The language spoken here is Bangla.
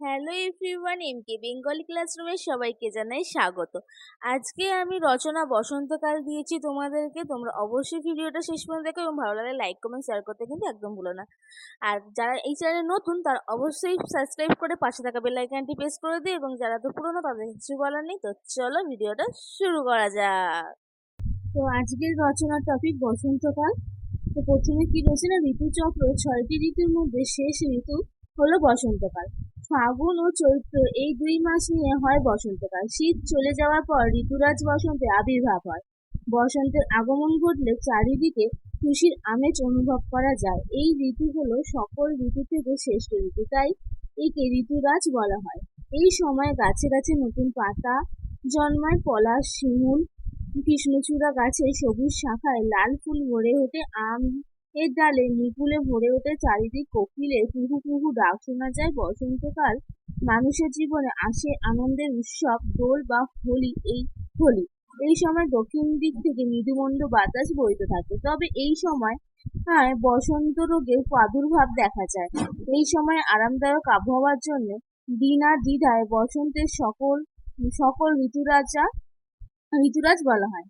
হ্যালো এভরিওয়ান এমকে বেঙ্গলি ক্লাসরুমে সবাইকে জানাই স্বাগত। আজকে আমি রচনা বসন্তকাল দিয়েছি তোমাদেরকে, তোমরা অবশ্যই ভিডিওটা শেষ পর্যন্ত দেখো এবং ভালো লাগলে লাইক কমেন্ট শেয়ার করতে কিন্তু একদম ভুলো না। আর যারা এই চ্যানেলে নতুন, তারা অবশ্যই সাবস্ক্রাইব করে পাশে থাকা বেল আইকনটি প্রেস করে দিও এবং যারা তো পুরনো, তাদের কিছু বলার নেই। তো চলো ভিডিওটা শুরু করা যাক। তো আজকের রচনার টপিক বসন্তকাল তো প্রথমে কি রয়েছে না? ঋতুচক্র, ছয়টি ঋতুর মধ্যে শেষ ঋতু হলো বসন্তকাল ফাগুন ও চৈত্র এই দুই মাস নিয়ে হয় বসন্তকাল। শীত চলে যাওয়ার পর ঋতুরাজ বসন্তে আবির্ভাব হয়। বসন্তের আগমন ঘটলে চারিদিকে খুশির আমেজ অনুভব করা যায়। এই ঋতু হলো সকল ঋতু থেকে শ্রেষ্ঠ ঋতু, তাই একে ঋতুরাজ বলা হয়। এই সময় গাছে গাছে নতুন পাতা জন্মায়, পলাশ, শিমুল, কৃষ্ণচূড়া গাছে সবুজ শাখায় লাল ফুল ভরে ওঠে, আম এর ডালে মুকুলে ভরে ওঠে চারিদিক কোকিলের কুহু কুহু ডাক শোনা যায় বসন্তকাল। মানুষের জীবনে আসে আনন্দের উৎসব, দোল বা হোলি, এই হোলি। এই সময় দক্ষিণ দিক থেকে মৃদুমন্দ বাতাস বইতে থাকে। তবে এই সময় হ্যাঁ বসন্ত রোগের প্রাদুর্ভাব দেখা যায়। এই সময় আরামদায়ক আবহাওয়ার জন্য বিনা দ্বিধায় বসন্তের সকল সকল ঋতুরাজা, ঋতুরাজ বলা হয়।